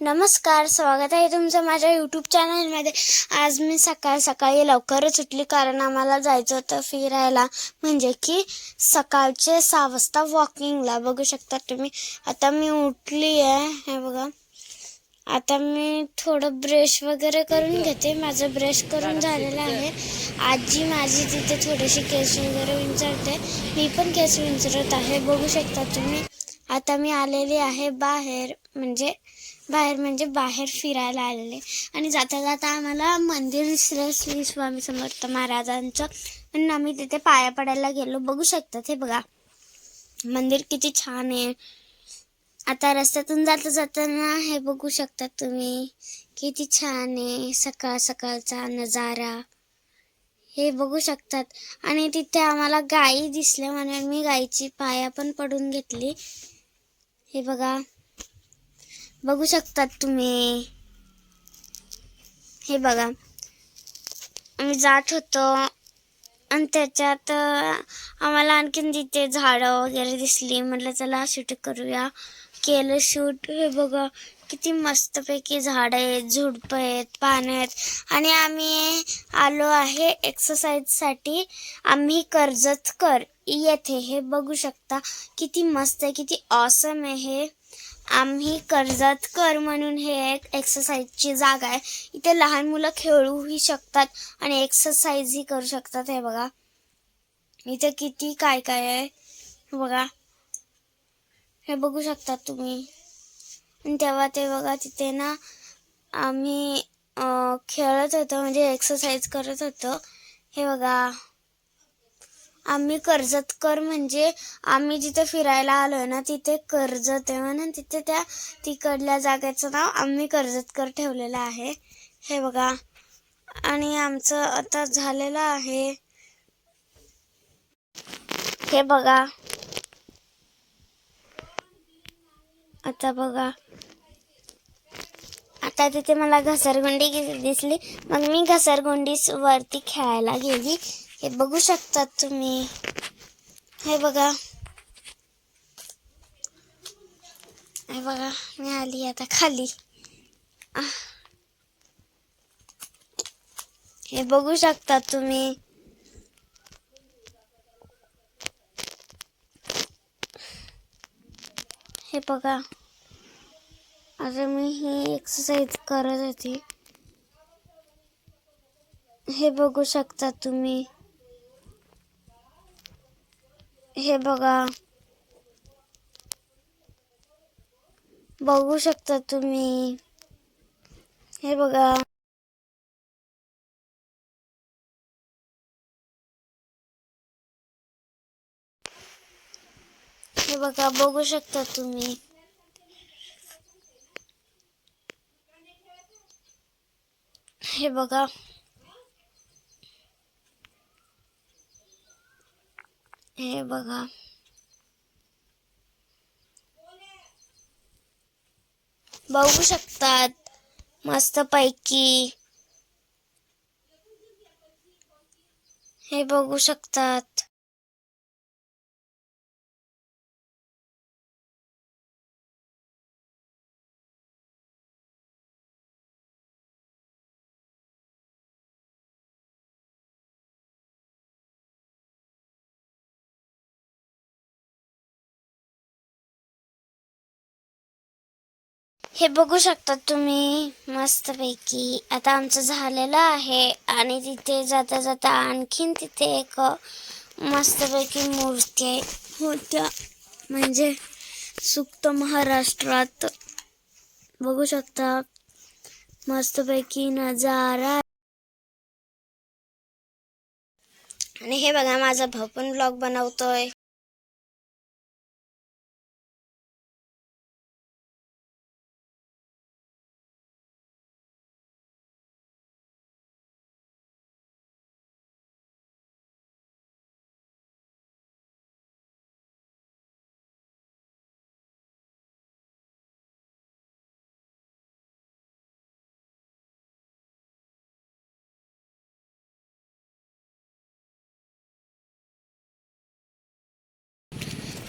नमस्कार स्वागत आहे तुमचं माझ्या यूट्यूब चॅनलमध्ये आज मी सकाळ सकाळी लवकरच उठली कारण आम्हाला जायचं होतं फिरायला. म्हणजे की सकाळचे सहा वाजता वॉकिंगला बघू शकता तुम्ही. आता मी उठली आहे. हे बघा. आता मी थोडं ब्रश वगैरे करून घेते. माझं ब्रश करून झालेलं आहे. आजी माझी तिथे थोडीशी केस वगैरे विंचरते. मी पण केस विंचरत आहे. बघू शकता तुम्ही. आता मी आलेली आहे बाहेर. म्हणजे बाहेर म्हणजे बाहेर फिरायला आलेले. आणि जाता जाता आम्हाला मंदिर दिसलं श्री स्वामी समर्थ महाराजांचं आणि आम्ही तिथे पाया पडायला गेलो. बघू शकतात हे बघा. मंदिर किती छान आहे. आता रस्त्यातून जाता जाताना हे बघू शकतात तुम्ही. किती छान आहे. सकाळ सकाळचा नजारा. हे बघू शकतात. आणि तिथे आम्हाला गाई दिसल्या म्हणून मी गाईची पाया पण पडून घेतली. हे बघा. बघू शकतात तुम्ही. हे बघा. आम्ही जात होतो. आणि त्याच्यात आम्हाला आणखीन तिथे झाडं वगैरे दिसली म्हटलं चला शूट करूया. केलं शूट हे बघा किती मस्तपैकी झाडं आहेत झुडपं आहेत पानं आहेत. आणि आम्ही आलो आहे एक्सरसाइजसाठी आम्ही कर्जत कर येथे. हे बघू शकता किती मस्त आहे किती ऑसम आहे हे. आम्ही कर्जत कर म्हणून हे एक एक्सरसाइजची जागा आहे. इथे लहान मुलं खेळूही शकतात आणि एक्सरसाइजही करू शकतात. हे बघा. इथे किती काय काय आहे. बघा. हे बघू शकतात तुम्ही. तेव्हा ते बघा तिथे ना आम्ही खेळत होतो म्हणजे एक्सरसाइज करत होतो. हे बघा. आम्ही कर्जतकर म्हणजे आम्ही जिथे फिरायला आलोय ना तिथे कर्जत आहे म्हणून तिथे त्या तिकडल्या जागेचं नाव आम्ही कर्जतकर ठेवलेलं आहे. हे बघा. आणि आमचं आता झालेलं आहे. हे बघा. आता बघा. आता तिथे मला घसरगुंडी दिसली. मग मी घसरगुंडी वरती खेळायला गेली. हे बघू शकतात तुम्ही. हे बघा. हे बघा मी आली आता खाली. हे बघू शकतात तुम्ही. हे बघा. आता मी ही एक्सरसाइज करत होती. हे बघू शकता तुम्ही. हे बघा. बघू शकता तुम्ही. हे बघा. हे बघा बघू शकता तुम्ही. हे बघा. हे बघा. बघू शकतात मस्त पैकी हे बघू शकतात. हे बघू शकता तुम्ही मस्तपैकी. आता आमचं झालेलं आहे आणि तिथे जाता जाता आणखीन तिथे एक मस्तपैकी मूर्ती आहे. होत्या म्हणजे सुक्त महाराष्ट्रात. बघू शकता मस्तपैकी नजारा. आणि हे बघा माझा भाऊ पण ब्लॉग बनवतोय.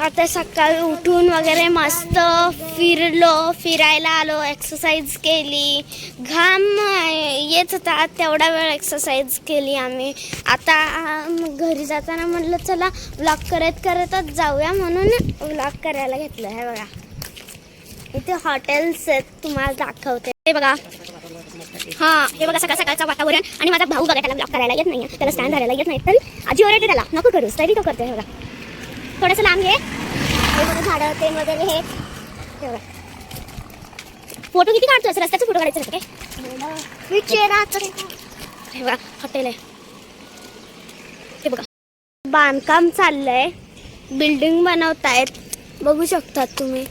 आता सकाळी उठून वगैरे मस्त फिरलो फिरायला आलो एक्सरसाइज केली. घाम येत होता तेवढा वेळ एक्सरसाइज केली आम्ही. आता घरी जाताना म्हटलं चला व्लॉग करत करतच जाऊया म्हणून व्लॉग करायला घेतलं. आहे बघा. इथे हॉटेल्स आहेत तुम्हाला दाखवते. हे बघा. हा हे बघा सकाळ सकाळचं वातावरण. आणि माझा भाऊ बघा त्याला ब्लॉक करायला येत नाही त्याला स्टँड धरायला येत नाही तरी आजी ओरडते त्याला नको करूस तरी तो करतोय. बघा. थोडंसं लांब घे. हे झाडं ते वगैरे हे. फोटो किती काढतोस रस्त्याचे फोटो काढायचे हे बघा हॉटेल आहे. हे बघा. बांधकाम चाललंय. बिल्डिंग बनवतायत. बघू शकतात तुम्ही.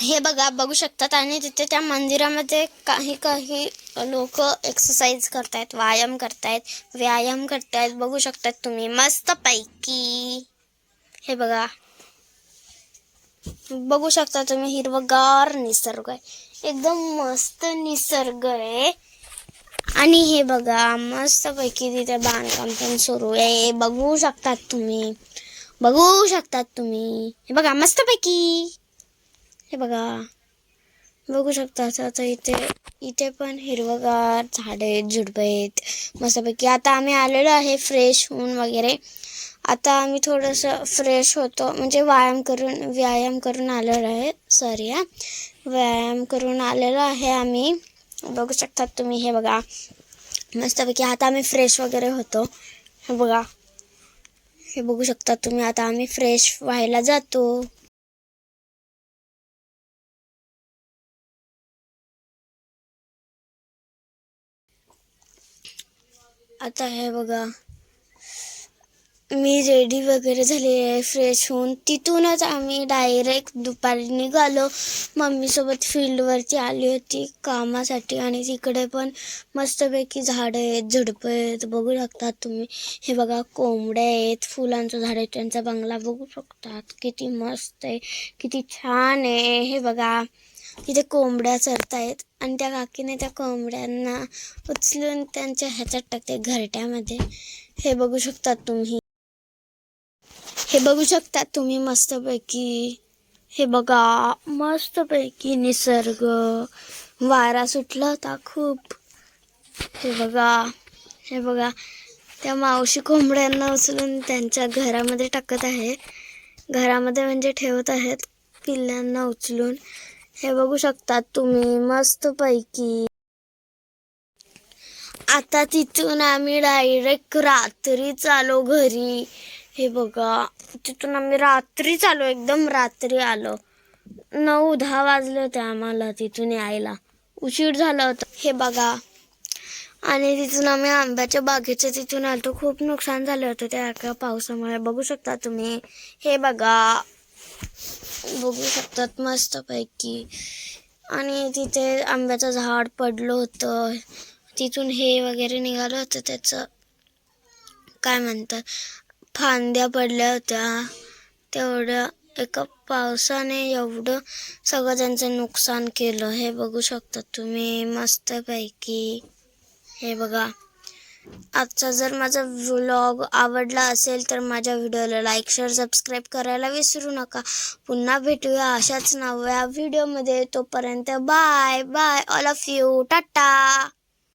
हे बघा बघू शकतात. आणि तिथे त्या मंदिरामध्ये काही काही लोक एक्सरसाइज करतायत व्यायाम करतायत. व्यायाम करतायत. बघू शकतात तुम्ही. मस्त पैकी हे बघा. बघू शकता तुम्ही हिरवगार निसर्ग आहे. एकदम मस्त निसर्ग आहे. आणि हे बघा मस्त पैकी तिथे बांधकाम पण सुरू आहे. बघू शकतात तुम्ही. बघू शकतात तुम्ही. हे बघा मस्त पैकी हे बघा. बघू शकता असं आता इथे इथे पण हिरवगार झाडे आहेत झुडपं आहेत. मस्तपैकी. आता आम्ही आलेलो आहे फ्रेश होऊन वगैरे. आता आम्ही थोडंसं फ्रेश होतो. म्हणजे व्यायाम करून व्यायाम करून आलेलो आहे. सॉरी हा. व्यायाम करून आलेलो आहे आम्ही. बघू शकतात तुम्ही हे बघा. मस्तपैकी आता आम्ही फ्रेश वगैरे होतो. हे बघा. हे बघू शकता तुम्ही. आता आम्ही फ्रेश व्हायला जातो. आता हे बघा. मी रेडी वगैरे झाली आहे फ्रेश होऊन. तिथूनच आम्ही डायरेक्ट दुपारी निघालो. मम्मीसोबत फील्डवरती आली होती कामासाठी आणि तिकडे पण मस्तपैकी झाडं आहेत झुडपं आहेत. बघू शकतात तुम्ही. हे बघा कोंबड्या आहेत फुलांचं झाड आहे त्यांचा बंगला बघू शकतात. किती मस्त आहे किती छान आहे. हे बघा तिथे कोंबड्या चरतायत आणि त्या काकीने त्या कोंबड्यांना उचलून त्यांच्या ह्याच्यात टाकते घरट्यामध्ये. हे बघू शकतात तुम्ही. हे बघू शकतात तुम्ही मस्तपैकी. हे बघा मस्तपैकी निसर्ग. वारा सुटला होता खूप. हे बघा हे बघा. त्या मावशी कोंबड्यांना उचलून त्यांच्या घरामध्ये टाकत आहे. घरामध्ये म्हणजे ठेवत आहेत पिल्लांना उचलून. हे बघू शकतात तुम्ही मस्तपैकी. आता तिथून आम्ही डायरेक्ट रात्री चालो घरी. हे बघा तिथून आम्ही रात्रीच आलो एकदम रात्री आलो. नऊ दहा वाजले होते आम्हाला तिथून यायला. उशीर झाला होता. हे बघा. आणि तिथून आम्ही आंब्याच्या बागेच्या तिथून आलो खूप नुकसान झालं होतं त्या एका पावसामुळे. बघू शकता तुम्ही. हे बघा. बघू शकतात मस्तपैकी. आणि तिथे आंब्याचं झाड पडलं होतं. तिथून हे वगैरे निघालं होतं त्याचं. काय म्हणतात? फांद्या पडल्या होत्या. तेवढं एका पावसाने एवढं सगळं त्यांचं नुकसान केलं. हे बघू शकता तुम्ही मस्तपैकी. हे बघा. आजचा जर माझा व्लॉग आवडला असेल तर माझ्या व्हिडिओला लाईक शेअर सबस्क्राईब करायला विसरू नका. पुन्हा भेटूया अशाच नव्या व्हिडिओमध्ये तोपर्यंत bye bye all of you tata